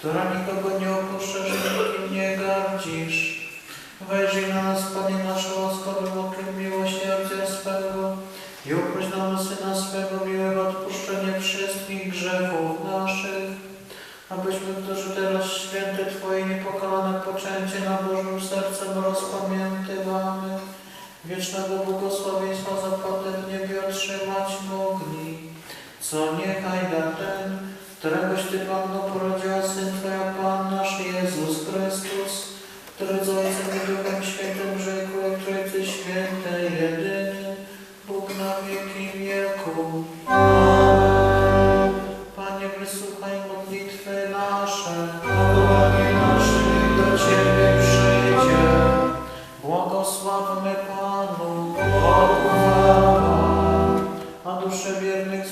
która nikogo nie opuszczasz i nikim nie gardzisz. Wejrzyj na nas, Panie, nasze łaskawym okiem miłosierdzia swego i uproś nam Syna swego miłego odpuszczenie wszystkich grzechów naszych, abyśmy, którzy teraz święte Twoje niepokalane poczęcie na Bożym sercem rozpamiętywamy, wiecznego błogosławieństwa zapłaty w niebie otrzymać mogli, co niechaj da ten, któregoś Ty Panu porodził Rodzajnym Duchem Świętym rzekło, Trójcy Świętej jedyny, Bóg na wieki wieku. Amen. Panie, wysłuchaj modlitwy nasze, wołanie naszych do Ciebie przyjdzie. Błogosławmy Panu, Bogu, a dusze wiernych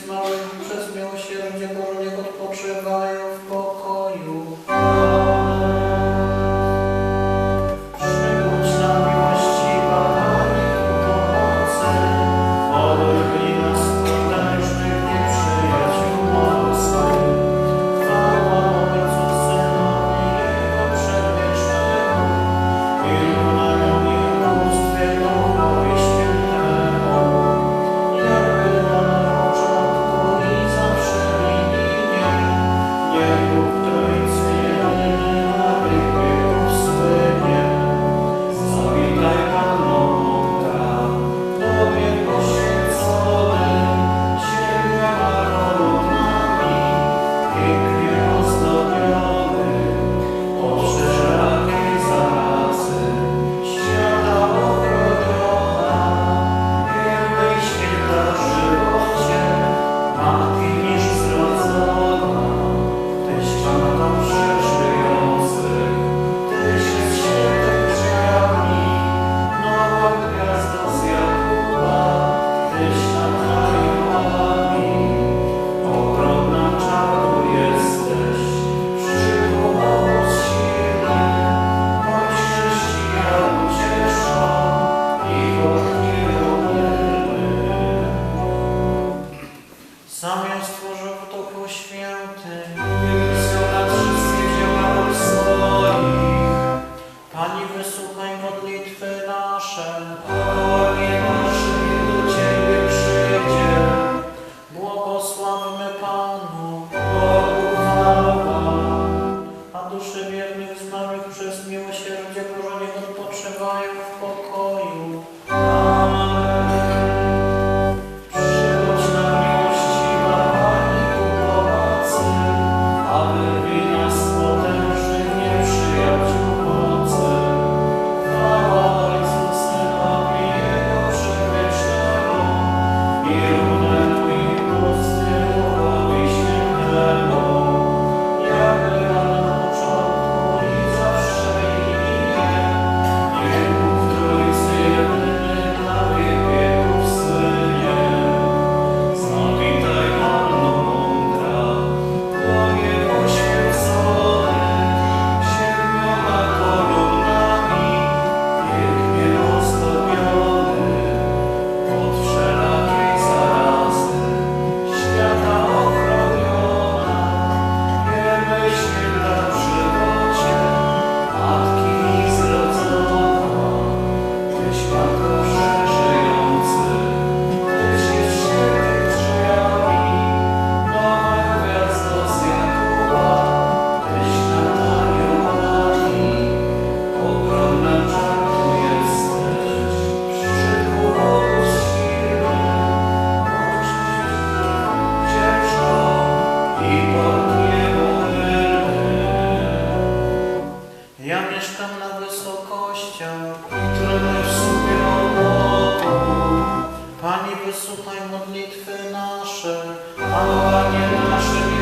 ja mieszkam na wysokościach i trwę w sobie. Pani wysłuchaj modlitwy nasze, a Panie nasze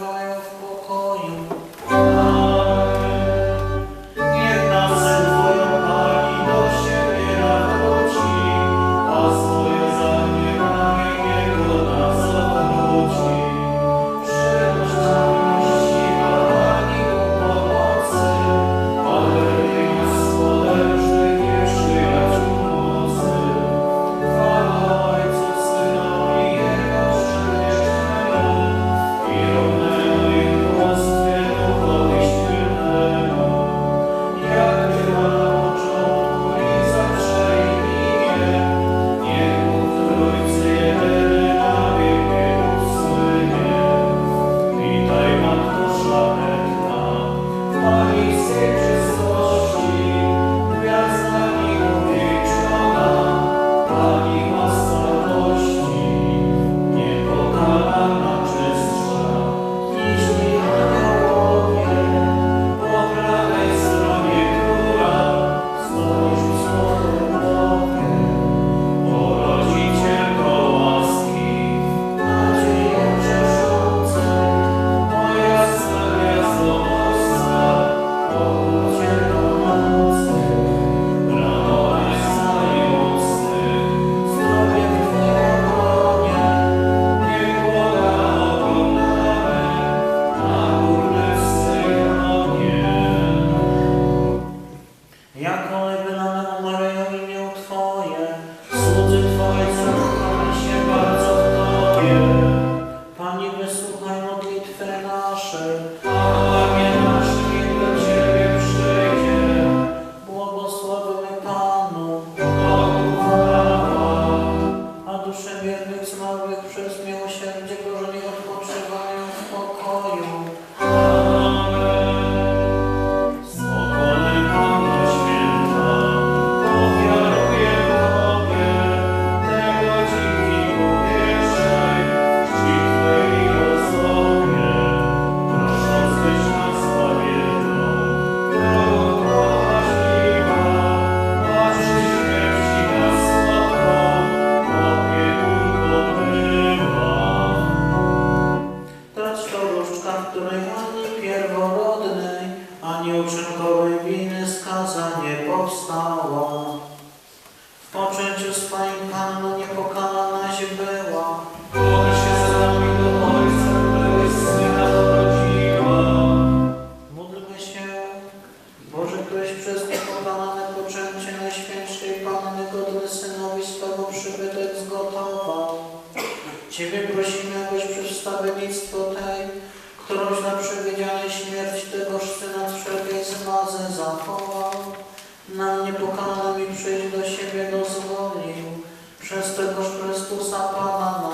співаю в покою. Ciebie prosimy, abyś przez tej, którąś na przewidzianie śmierć tegoż Syna wszelkiej zmazy zachował, nam niepokalanym przyjść do siebie dozwolił, przez tegoż Chrystusa Pana